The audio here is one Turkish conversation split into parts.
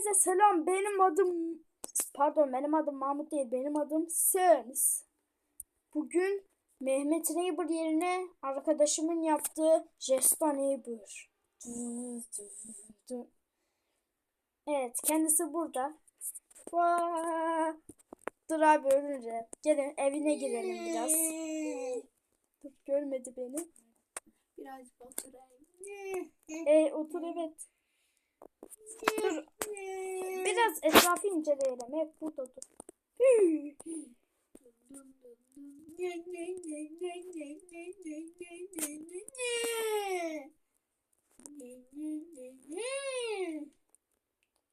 Hepinize selam. Benim adım pardon benim adım Mahmut değil. Benim adım Sens. Bugün Mehmet Neighbor yerine arkadaşımın yaptığı Jesta Neighbor. Evet kendisi burada. Vaa! Dur abi ölünce. Gelin evine girelim biraz. Dur görmedi beni. Birazcık oturayım. E otur evet. Dur. Biraz etrafı inceleyelim. Hep burada dur.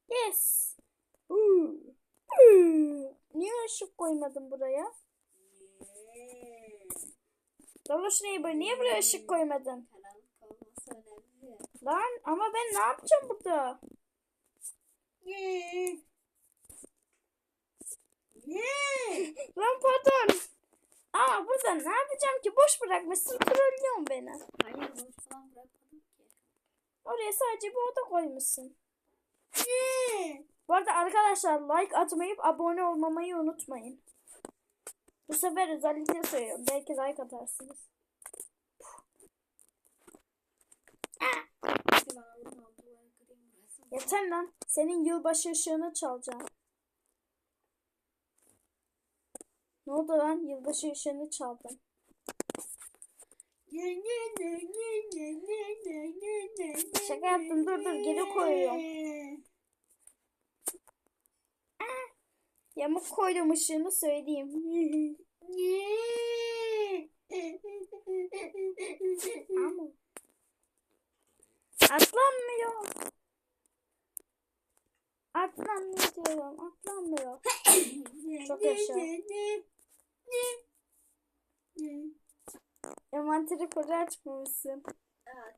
Yes. Niye ışık koymadın buraya? Dalaş neighbor niye buraya ışık koymadın? Lan ama ben ne yapacağım burada? Lan pardon. Aa burada ne yapacağım ki? Boş bırakmışsın. Trollüyorsun beni. Hayır boş falan bırakmadım ki. Oraya sadece bir oda koymuşsun. Bu arada arkadaşlar like atmayıp abone olmamayı unutmayın. Bu sefer özellikle söylüyorum. Belki like atarsınız. Yeter lan. Senin yılbaşı ışığını çalacağım. Ne oldu lan? Yılbaşı ışığını çaldım. Şaka yaptım. Dur dur geri koyuyorum. Yamuk koydum ışığını söyleyeyim. Ama. Atlanmıyor. Atlanmıyor diyorum. Atlanmıyor. Çok yaşa. Envanteri koru açmamışsın. Ben de.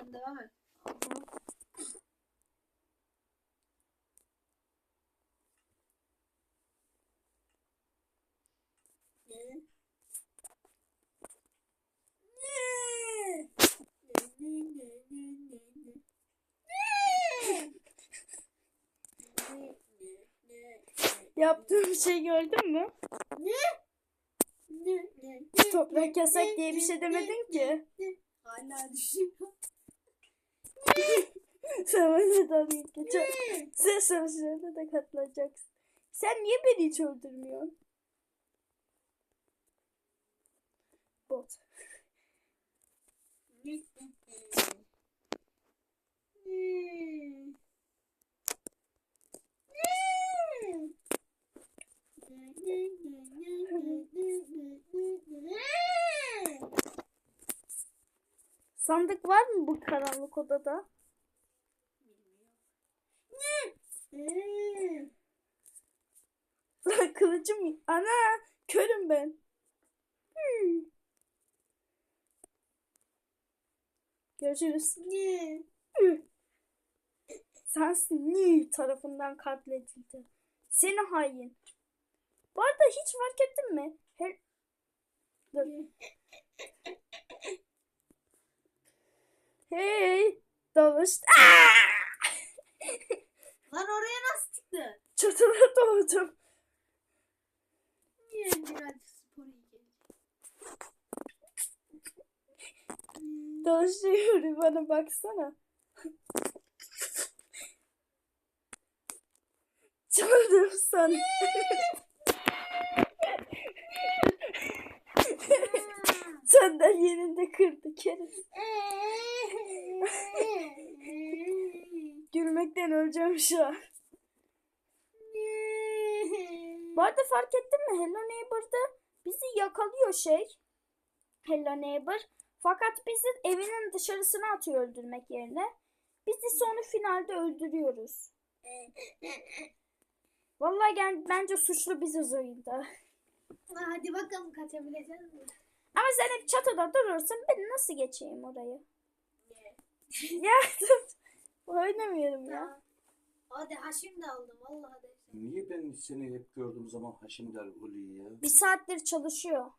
Sen devam et. Yaptığım şey gördün mü? Toprak yasak diye bir şey demedin ki. Hala düşüyor. Sen bana dalga geçeceksin. Sen savaşlarına da katılacaksın. Sen niye beni hiç öldürmüyorsun? Bot. Sandık var mı bu karanlık odada? Lan kılıcım ana körüm ben. Hmm. Görüşürüz. Hı. Sensin ni tarafından katledildi. Seni hain. Bu arada hiç fark ettin mi? Her... Dur. Hey! Dalış. Lan oraya nasıl çıktı? Çatıda doğdum. Niye birazcık spor? Dolaşıyor bana baksana. Çaldım sana. Sandalyenin kırdı keriz. Gülmekten öleceğim şu an. Bu arada fark ettin mi? Hello Neighbor'da bizi yakalıyor şey. Hello Neighbor. Fakat bizi evinin dışarısına atıyor öldürmek yerine. Bizi sonu finalde öldürüyoruz. Vallahi gel, bence suçlu biziz oyunda. Hadi bakalım kaçabilecek misin? Ama sen hep çatıda durursun. Ben nasıl geçeyim orayı? Niye? ya dur. Oynamıyorum ya. Hadi Haşim de aldım vallahi de. Niye ben seni hep gördüğüm zaman Haşim der Uli ya? Bir saattir çalışıyor.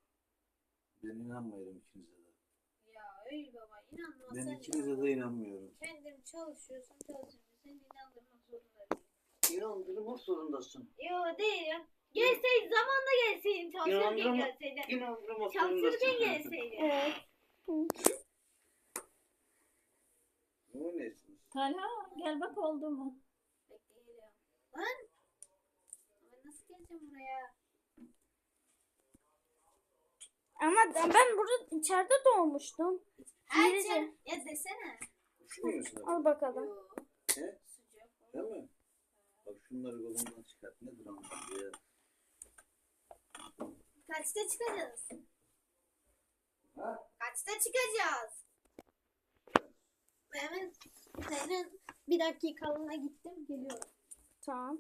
Ben inanmıyorum ikinize de. Ya öyle baba inanma Ben sen ikinize de inanmıyorum. kendin çalışıyorsun çalışıyorsun seni inandırmak zorunda değilim. olmak zorundasın. Yo değilim. Gelseydin zamanında gelseydin. Çalışırken İnandırma- gelseydin. İnandırmak Çalışırken zorundasın. gelseydin. Evet. O nesiniz? Talha gel bak oldu mu? Bekleyelim. Lan. Ben nasıl geleceğim buraya? Ama ben burada içeride doğmuştum. Her Neyse. şey. Ya desene. Üşümüyorsun. Al bakalım. Yo. He? Sıcak. Değil mi? Bak şunları kolumdan çıkart. Nedir anlamı ya? Kaçta çıkacağız? Ha? Kaçta çıkacağız? Hemen senin bir dakikalığına gittim geliyorum. Tamam.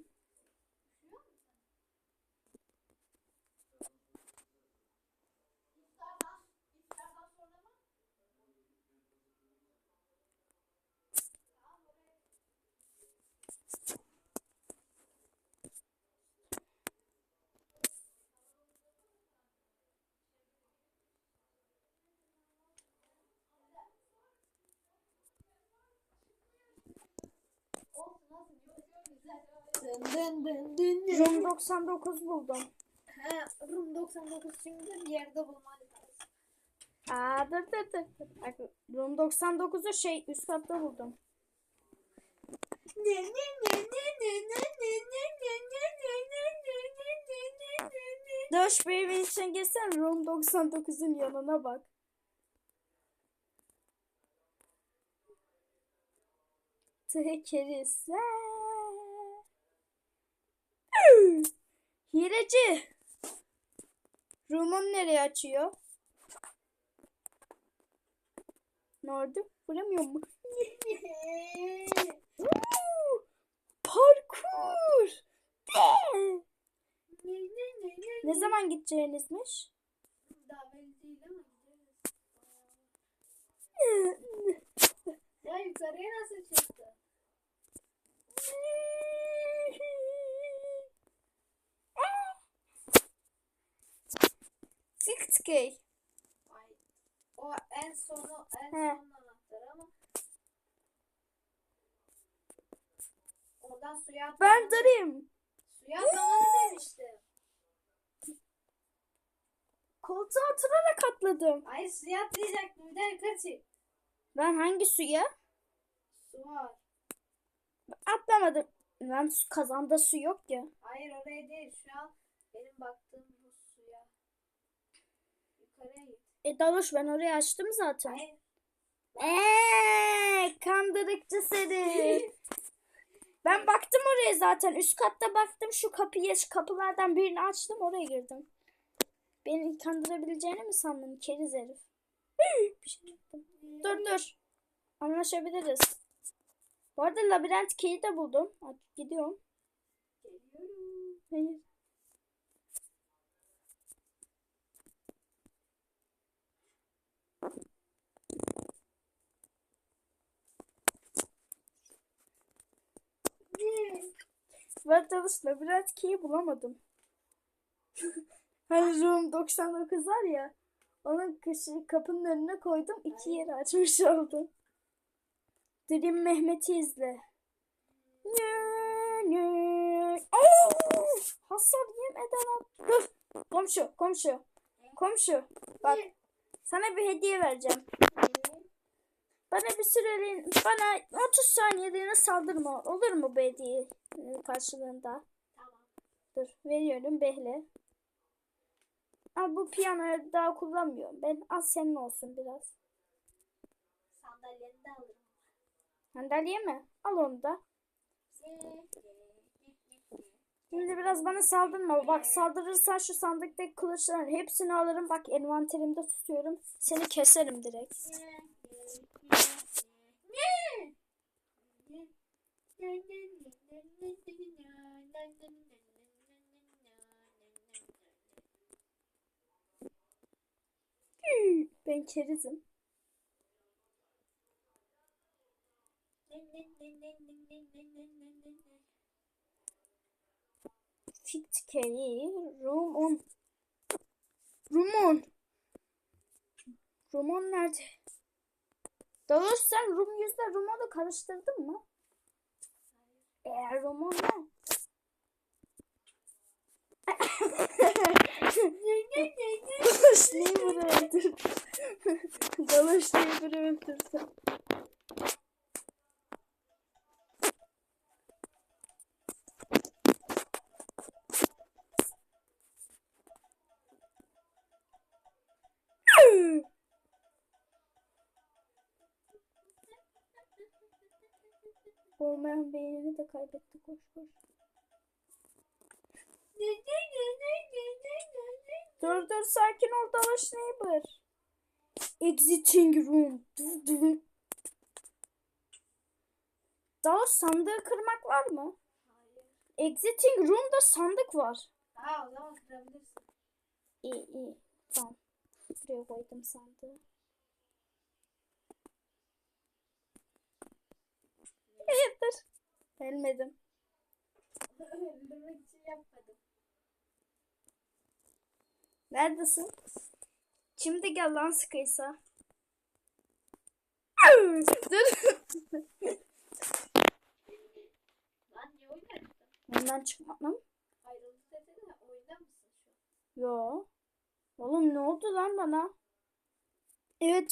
Dın dın dın dın. Room 99 buldum. Ha, Room 99 şimdi bir yerde bulman lazım. Aa dur dur dur. Bak, Room 99'u şey üst katta buldum. Döş Baby için girsen Room 99'un yanına bak. Tekeri sen. Hileci. Room'un nereye açıyor? Ne oldu? Vuramıyor mu? Parkur. Ne zaman gideceğinizmiş? Daha belli değil ama gideriz. Ya yukarıya nasıl çıktı? Tikey. Ay, o en sonu en He. son anahtar ama oradan suya atlamanı, Ben darayım. suya atlamanı demiştim. Koltuğa oturarak atladım. Hayır suya atlayacaktım bir daha yukarı çık. Ben hangi suya? Su var. Atlamadım. Su- kazanda su yok ya. Hayır oraya değil şu an benim baktığım. Yukarıya git. E Daloş ben orayı açtım zaten. Hayır. Eee kandırıkçı seni. ben baktım oraya zaten. Üst katta baktım şu kapıya şu kapılardan birini açtım oraya girdim. Beni kandırabileceğini mi sandın keriz herif? Bir şey yaptım. Dur dur. Anlaşabiliriz. Bu arada labirent key'i de buldum. Artık gidiyorum. Geliyorum. Hayır. Vatandaş labirent key'i bulamadım. hani room 99 var ya. Onun kışı kapının önüne koydum. iki yeri açmış oldum. Dream Mehmet'i izle. Nö. Oo! Hasar yemeden. Dur. Komşu, komşu. Komşu. Bak. Sana bir hediye vereceğim. Bana bir süreliğine, bana 30 saniyeliğine saldırma. Olur mu bu hediye e, karşılığında? Tamam. Dur, veriyorum Behle. Al bu piyanoyu daha kullanmıyorum. Ben al senin olsun biraz. Sandalyeni de alırım. Sandalye mi? Al onu da. Şimdi biraz bana saldırma. Bak saldırırsan şu sandıktaki kılıçların hepsini alırım. Bak envanterimde tutuyorum. Seni keserim direkt. Ben kerizim. Fitkeri Rumon. Rumon. Rumon nerede? Doğrusu sen Rum yüzle Rumon'u karıştırdın mı? Romanya Olmayan beynini de kaybetti koş koş. Dur dur sakin ol Dalaş Neighbor. Exiting room. Dalaş sandığı kırmak var mı? Exiting room'da sandık var. Aa o zaman kırabilirsin. İyi iyi. Tamam. Buraya koydum sandığı. Hayırdır? Ölmedim. Öldürmek için yapmadım. Neredesin? Şimdi gel lan sıkıysa. Dur. Lan niye oynadın? Ondan çıkmadım. Ayrıldı dedi de oyunda mısın şu an? Yo. Oğlum ne oldu lan bana? Evet